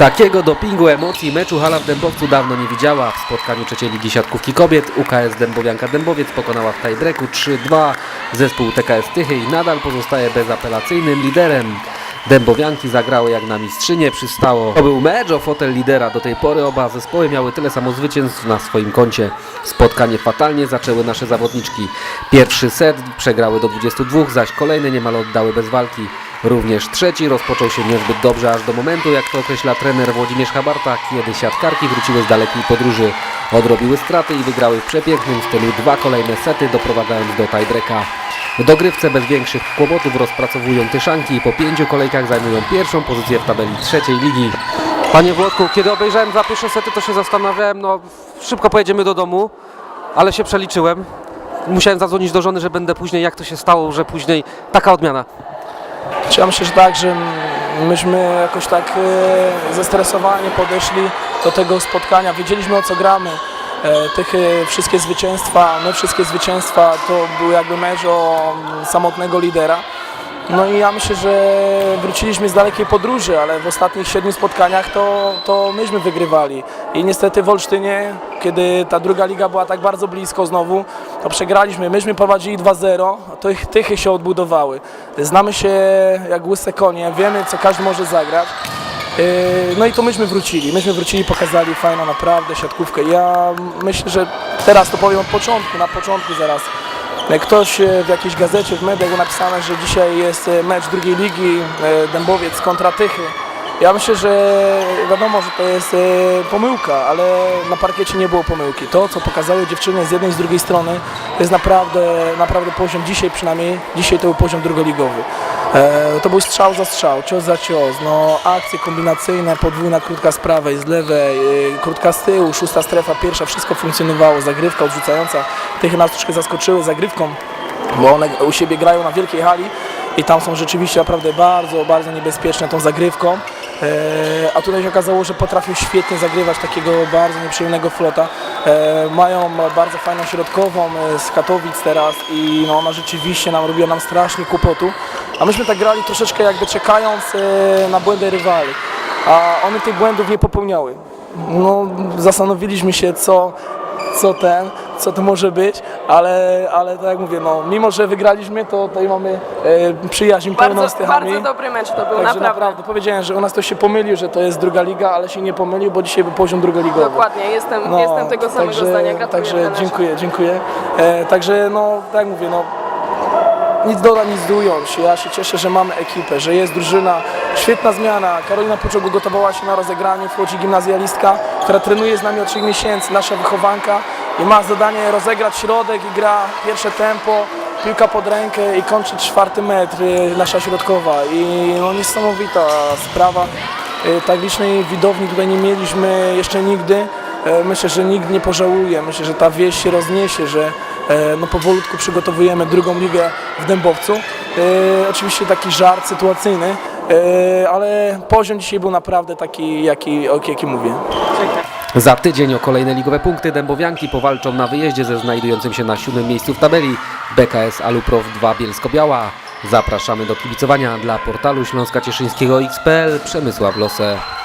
Takiego dopingu emocji meczu hala w Dębowcu dawno nie widziała. W spotkaniu trzeciej ligi siatkówki kobiet UKS Dębowianka Dębowiec pokonała w tiebreaku 3-2 zespół TKS Tychy i nadal pozostaje bezapelacyjnym liderem. Dębowianki zagrały jak na mistrzynie przystało. To był mecz o fotel lidera. Do tej pory oba zespoły miały tyle samo zwycięstw na swoim koncie. Spotkanie fatalnie zaczęły nasze zawodniczki. Pierwszy set przegrały do 22, zaś kolejne niemal oddały bez walki. Również trzeci rozpoczął się niezbyt dobrze aż do momentu, jak to określa trener Włodzimierz Habarta, kiedy siatkarki wróciły z dalekiej podróży. Odrobiły straty i wygrały w przepięknym stylu dwa kolejne sety, doprowadzając do tiebreaka. W dogrywce bez większych kłopotów rozpracowują Tyszanki i po pięciu kolejkach zajmują pierwszą pozycję w tabeli trzeciej ligi. Panie Włodku, kiedy obejrzałem dwa pierwsze sety, to się zastanawiałem, no szybko pojedziemy do domu, ale się przeliczyłem. Musiałem zadzwonić do żony, że będę później, jak to się stało, że później taka odmiana. Ja myślę, że tak, że myśmy jakoś tak e, zestresowani podeszli do tego spotkania. Wiedzieliśmy o co gramy. E, Tych e, wszystkie zwycięstwa, my wszystkie zwycięstwa to był jakby mecz o mm, samotnego lidera. No i ja myślę, że wróciliśmy z dalekiej podróży, ale w ostatnich siedmiu spotkaniach to, to myśmy wygrywali. I niestety w Olsztynie, kiedy ta druga liga była tak bardzo blisko znowu, to przegraliśmy. Myśmy prowadzili 2-0, to ich tychy się odbudowały. Znamy się jak łyse konie, wiemy co każdy może zagrać. Yy, No i to myśmy wrócili, myśmy wrócili, pokazali fajną naprawdę siatkówkę. Ja myślę, że teraz to powiem od początku, na początku zaraz. Ktoś e, w jakiejś gazecie, w mediach napisane, że dzisiaj jest e, mecz drugiej ligi, e, Dębowiec kontra Tychy. Ja myślę, że wiadomo, że to jest e, pomyłka, ale na parkiecie nie było pomyłki. To, co pokazały dziewczyny z jednej i z drugiej strony, to jest naprawdę, naprawdę poziom, dzisiaj przynajmniej, dzisiaj to był poziom drugoligowy. E, To był strzał za strzał, cios za cios, no akcje kombinacyjne, podwójna krótka z prawej, z lewej, e, krótka z tyłu, szósta strefa, pierwsza, wszystko funkcjonowało, zagrywka odrzucająca. Tychy nas troszkę zaskoczyły zagrywką, bo one u siebie grają na wielkiej hali i tam są rzeczywiście naprawdę bardzo, bardzo niebezpieczne tą zagrywką. E, a tutaj się okazało, że potrafią świetnie zagrywać takiego bardzo nieprzyjemnego flota. E, mają bardzo fajną środkową e, z Katowic teraz i no, ona rzeczywiście nam robiła nam strasznie kłopotu. A myśmy tak grali troszeczkę jakby czekając na błędy rywali. A one tych błędów nie popełniały. No, zastanowiliśmy się, co, co ten, co to może być, ale, ale tak jak mówię, no, mimo że wygraliśmy, to tutaj mamy e, przyjaźń pełną Bardzo, z Tychami. bardzo dobry mecz to był, Także naprawdę. naprawdę. powiedziałem, że u nas to się pomylił, że to jest druga liga, ale się nie pomylił, bo dzisiaj był poziom drugoligowy. Dokładnie, jestem, No, jestem tego samego zdania. Gratuluję Także trenerze. dziękuję, dziękuję. E, także no, tak jak mówię, no, nic doda, nic ująć. Ja się cieszę, że mamy ekipę, że jest drużyna. Świetna zmiana. Karolina Puczok ugotowała się na rozegranie, wchodzi gimnazjalistka, która trenuje z nami od 3 miesięcy, nasza wychowanka i ma zadanie rozegrać środek i gra pierwsze tempo, piłka pod rękę i kończy czwarty metr, y, nasza środkowa. I no, niesamowita sprawa. Y, Tak licznej widowni tutaj nie mieliśmy jeszcze nigdy. E, Myślę, że nikt nie pożałuje. Myślę, że ta wieść się rozniesie, że no, powolutku przygotowujemy drugą ligę w Dębowcu. Oczywiście taki żart sytuacyjny, ale poziom dzisiaj był naprawdę taki, jaki, o jaki mówię. Za tydzień o kolejne ligowe punkty Dębowianki powalczą na wyjeździe ze znajdującym się na siódmym miejscu w tabeli BKS Aluprof 2 Bielsko-Biała. Zapraszamy do kibicowania dla portalu Śląska Cieszyńskiego XPL Przemysław Losę.